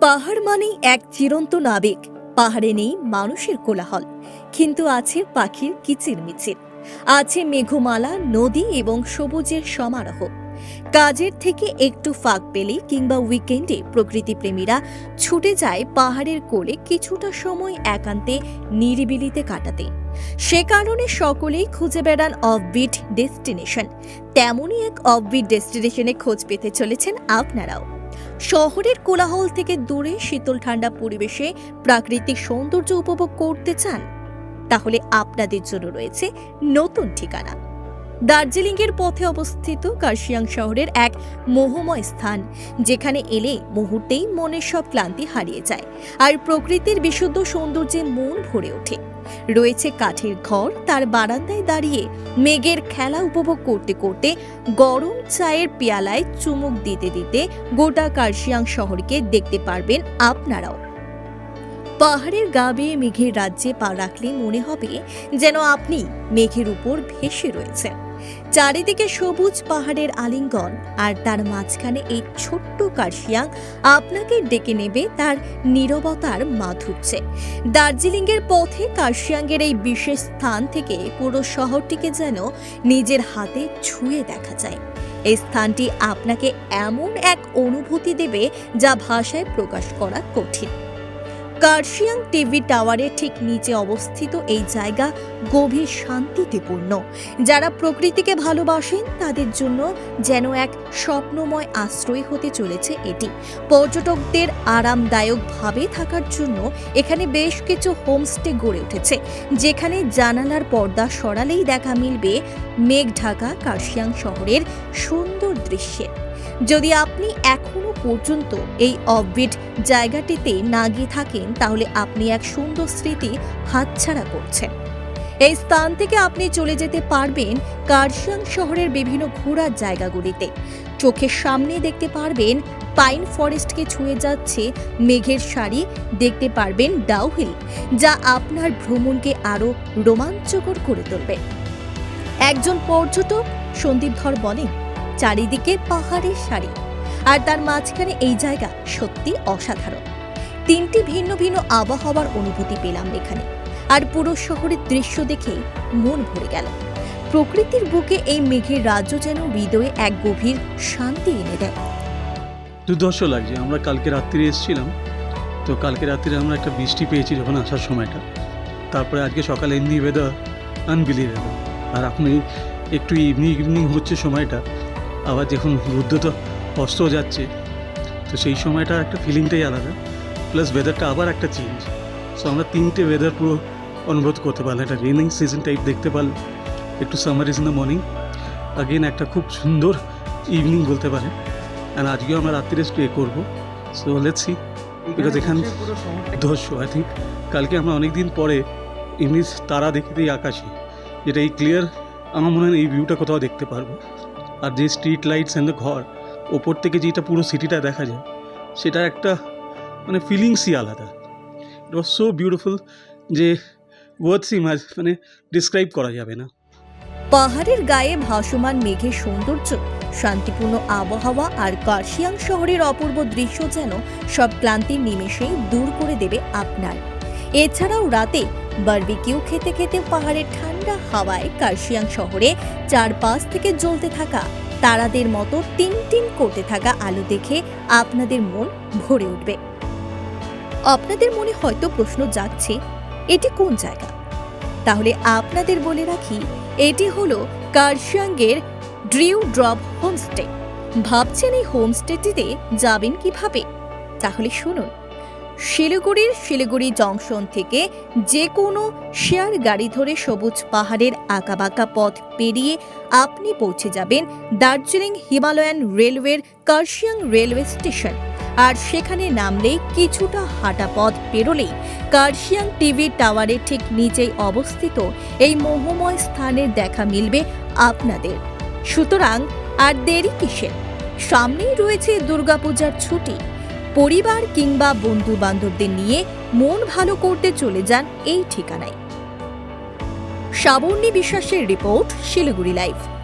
পাহাড় মানেই এক চিরন্ত নাবিক। পাহাড়ে নেই মানুষের কোলাহল। কিন্তু আছে পাখির কিচিরমিচির আছে মেঘমালা, নদী এবং সবুজের সমারোহ। কাজের থেকে একটু ফাঁক পেলেই কিংবা উইকেন্ডে প্রকৃতিপ্রেমীরা ছুটে যায় পাহাড়ের কোলে কিছুটা সময় একান্তে নিরিবিলিতে কাটাতে। সে কারণে সকলেই খুঁজে বেড়ান অফবিট ডেস্টিনেশন। তেমনই এক অফবিট ডেস্টিনেশনে খোঁজ পেতে চলেছেন আপনারাও। শহরের কোলাহল থেকে দূরে শীতল ঠান্ডা পরিবেশে প্রাকৃতিক সৌন্দর্য উপভোগ করতে চান, তাহলে আপনাদের জন্য রয়েছে নতুন ঠিকানা। দার্জিলিংয়ের পথে অবস্থিত কার্শিয়াং শহরের এক মোহময় স্থান, যেখানে এলে মুহূর্তেই মনের সব ক্লান্তি হারিয়ে যায় আর প্রকৃতির বিশুদ্ধ সৌন্দর্যে মন ভরে ওঠে। রয়েছে কাঠের ঘর, তার বারান্দায় দাঁড়িয়ে মেঘের খেলা উপভোগ করতে করতে গরম চায়ের পেয়ালায় চুমুক দিতে দিতে গোটা কার্শিয়াং শহরকে দেখতে পারবেন আপনারাও। পাহাড়ের গা বেয়ে মেঘের রাজ্যে পা রাখলে মনে হবে যেন আপনি মেঘের উপর ভেসে রয়েছেন। চারিদিকে সবুজ পাহাড়ের আলিঙ্গন, আর তার মাঝখানে এই ছোট্ট কার্শিয়াং আপনাকে ডেকে নেবে তার নীরবতার মাধুর্যে। দার্জিলিংয়ের পথে কার্শিয়াংয়ের এই বিশেষ স্থান থেকে পুরো শহরটিকে যেন নিজের হাতে ছুঁয়ে দেখা যায়। এই স্থানটি আপনাকে এমন এক অনুভূতি দেবে যা ভাষায় প্রকাশ করা কঠিন। কার্শিয়াং টিভি টাওয়ারের ঠিক নিচে অবস্থিত এই জায়গা গভীর শান্তিতে পূর্ণ যারা প্রকৃতিকে ভালোবাসেন, তাদের জন্য যেন এক স্বপ্নময় আশ্রয় হতে চলেছে এটি। পর্যটকদের আরামদায়কভাবে থাকার জন্য এখানে বেশ কিছু হোমস্টে গড়ে উঠেছে, যেখানে জানালার পর্দা সরালেই দেখা মিলবে মেঘ ঢাকা কার্শিয়াং শহরের সুন্দর দৃশ্যে। যদি আপনি এখনও পর্যন্ত এই অববিট জায়গাটিতে না গিয়ে থাকেন, তাহলে আপনি এক সুন্দর স্মৃতি হাতছাড়া করছেন। এই স্থান থেকে আপনি চলে যেতে পারবেন কার্শিয়াং শহরের বিভিন্ন ঘোরার জায়গাগুলিতে। চোখের সামনে দেখতে পারবেন পাইন ফরেস্টকে ছুঁয়ে যাচ্ছে মেঘের শাড়ি দেখতে পারবেন ডাউহিল যা আপনার ভ্রমণকে আরও রোমাঞ্চকর করে তুলবে। একজন পর্যটক সন্দীপ ধর বলেন, চারিদিকে পাহাড়ের সারি। আর তার মাঝখানে এই জায়গা সত্যি অসাধারণ। তিনটি ভিন্ন ভিন্ন আবহাওয়ার অনুভূতি পেলাম এখানে। আর পুরো শহরের দৃশ্য দেখে মন ভরে গেল। প্রকৃতির বুকে এই মেঘের রাজ্য যেন হৃদয়ে এক গভীর শান্তি এনে দেয়। দুর্ধর্ষ লাগছে। আমরা কালকে রাত্রিরে এসেছিলাম। তো কালকে রাত্রিরে আমরা একটা বৃষ্টি পেয়েছি যখন আসার সময়টা। তারপরে আজকে সকালে এমনি ওয়েদার আনবিলিভেবল আর আপনি একটু ইভিনিং ইভিনিং হচ্ছে সময়টা। আবার যখন রুদ্রটা অস্ত যাচ্ছে, তো সেই সময়টা একটা ফিলিংটাই আলাদা। প্লাস ওয়েদারটা আবার একটা চেঞ্জ সো আমরা তিনটে ওয়েদার পুরো অনুভব করতে পারলাম। একটা রেনিং সিজন টাইপ দেখতে পারলাম। একটু summer is in the morning again একটা খুব সুন্দর ইভিনিং বলতে পারে অ্যান্ড আজকেও আমরা রাত্রিরে স্টে করব। সো লেটস সি বিকজ এখানে দর্শ আই থিঙ্ক কালকে আমরা অনেক দিন পরে এমনি তারা দেখতে এই আকাশে। যেটা এই ক্লিয়ার আমার মনে হয় এই ভিউটা কোথাও দেখতে পারব। আর যে স্ট্রিট লাইটস অ্যান্ড ঘর ওপর থেকে যেটা পুরো সিটিটা দেখা যায়, সেটা একটা মানে ফিলিংসই আলাদা। ইট ওয়াজ সো বিউটিফুল যে ওয়ার্ডসই মানে ডিসক্রাইব করা যাবে না। পাহাড়ের গায়ে ভাসমান মেঘের সৌন্দর্য, শান্তিপূর্ণ আবহাওয়া আর কার্শিয়াং শহরের অপূর্ব দৃশ্য যেন সব ক্লান্তির নিমেষেই দূর করে দেবে আপনার। এছাড়াও রাতে বারবিকিউ খেতে খেতে পাহাড়ের ঠান্ডা হাওয়ায় কার্শিয়াং শহরে চারপাশ থেকে জ্বলতে থাকা তারাদের মতো টিন টিন করতে থাকা আলো দেখে আপনাদের মন ভরে উঠবে। আপনাদের মনে হয়তো প্রশ্ন যাচ্ছে এটি কোন জায়গা? তাহলে আপনাদের বলে রাখি, এটি হলো কার্শিয়াংয়ের ড্রিউ ড্রপ হোমস্টে। ভাবছেন এই হোমস্টেটিতে যাবেন কীভাবে? তাহলে শুনুন। শিলিগুড়ির শিলিগুড়ি জংশন থেকে যে কোনো শেয়ার গাড়ি ধরে সবুজ পাহাড়ের আঁকাবাঁকা পথ পেরিয়ে আপনি পৌঁছে যাবেন দার্জিলিং হিমালয়ান রেলওয়ের কার্শিয়াং রেলওয়ে স্টেশন। আর সেখানে নামলেই কিছুটা হাঁটা পথ পেরোলেই কার্শিয়াং টিভি টাওয়ারের ঠিক নিচেই অবস্থিত এই মোহময় স্থানের দেখা মিলবে আপনাদের। সুতরাং আর দেরি কিসের? সামনেই রয়েছে দুর্গাপূজার ছুটি। পরিবার কিংবা বন্ধু বান্ধবদের নিয়ে মন ভালো করতে চলে যান এই ঠিকানায়। শ্রাবণী বিশ্বাসের রিপোর্ট শিলিগুড়ি লাইভ।